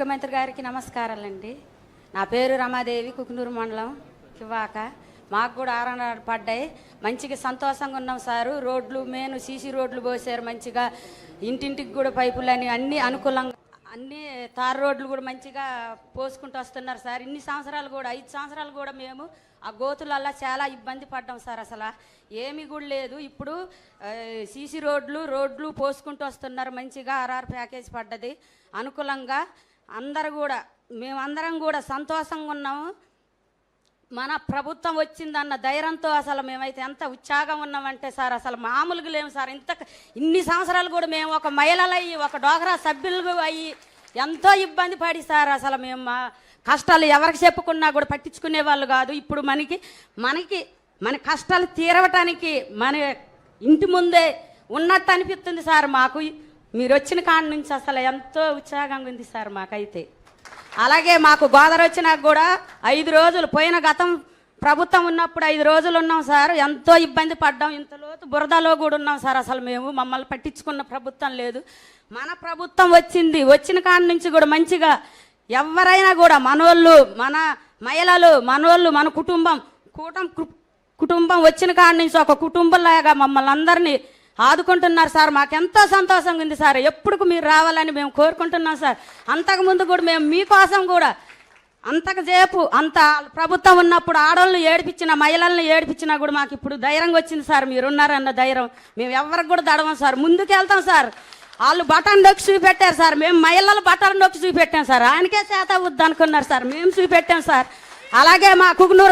ముఖ్యమంత్రి గారికి నమస్కారాలండి. నా పేరు రమాదేవి కుకునూరు మండలం కివాక. మాకు కూడా ఆరణాలు పడ్డాయి. మంచిగా సంతోషంగా ఉన్నాం సారు. రోడ్లు మేను సీసీ రోడ్లు పోసారు మంచిగా. ఇంటింటికి కూడా పైపులు అని అన్ని అనుకూలంగా అన్ని తార్ రోడ్లు కూడా మంచిగా పోసుకుంటూ వస్తున్నారు సార్. ఇన్ని సంవత్సరాలు కూడా ఐదు సంవత్సరాలు కూడా మేము ఆ గోతులల్లా చాలా ఇబ్బంది పడ్డాం సార్ అసలు. ఏమీ కూడా లేదు. ఇప్పుడు సీసీ రోడ్లు రోడ్లు పోసుకుంటూ వస్తున్నారు. మంచిగా ఆర్ఆర్ ప్యాకేజ్ పడ్డది. అనుకూలంగా అందరు కూడా మేమందరం కూడా సంతోషంగా ఉన్నాము. మన ప్రభుత్వం వచ్చిందన్న ధైర్యంతో అసలు మేమైతే ఎంత ఉత్సాహం ఉన్నామంటే సార్ అసలు మామూలుగా లేము సార్. ఇంత ఇన్ని సంవత్సరాలు కూడా మేము ఒక మహిళలయ్యి ఒక డోగరా సభ్యులు అయ్యి ఎంతో ఇబ్బంది పడి సార్ అసలు మేము మా కష్టాలు ఎవరికి చెప్పుకున్నా కూడా పట్టించుకునే వాళ్ళు కాదు. ఇప్పుడు మనకి మనకి మన కష్టాలు తీరవటానికి మన ఇంటి ముందే ఉన్నట్టు అనిపిస్తుంది సార్ మాకు. మీరు వచ్చిన కాడ నుంచి అసలు ఎంతో ఉత్సాహంగా ఉంది సార్ మాకైతే. అలాగే మాకు గోదావరి వచ్చినాక కూడా ఐదు రోజులు పోయిన గతం ప్రభుత్వం ఉన్నప్పుడు ఐదు రోజులు ఉన్నాం సార్. ఎంతో ఇబ్బంది పడ్డాం. ఇంతలోతు బురదలో కూడా ఉన్నాం సార్ అసలు మేము. మమ్మల్ని పట్టించుకున్న ప్రభుత్వం లేదు. మన ప్రభుత్వం వచ్చింది. వచ్చిన కాడ నుంచి కూడా మంచిగా ఎవరైనా కూడా మనోళ్ళు మన మహిళలు మనోళ్ళు మన కుటుంబం కూటం కుటుంబం వచ్చిన కాడ నుంచి ఒక కుటుంబంలాగా మమ్మల్ని అందరినీ ఆదుకుంటున్నారు సార్. మాకెంతో సంతోషంగా ఉంది సార్. ఎప్పుడు మీరు రావాలని మేము కోరుకుంటున్నాం సార్. అంతకుముందు కూడా మేము మీకోసం కూడా అంతకు సేపు అంత ప్రభుత్వం ఉన్నప్పుడు ఆడవాళ్ళు ఏడిపించిన మహిళలను ఏడిపించినా కూడా మాకు ఇప్పుడు ధైర్యంగా వచ్చింది సార్. మీరున్నారన్న ధైర్యం. మేము ఎవరికి కూడా దడవం సార్. ముందుకు వెళ్తాం సార్. వాళ్ళు బటన్ నొక్కి చూపెట్టారు సార్. మేము మహిళలు బటన్ నొక్కి చూపెట్టాం సార్. ఆయనకే చేత వద్దు అనుకున్నారు సార్. మేము చూపెట్టాం సార్. అలాగే మా కుకునూరు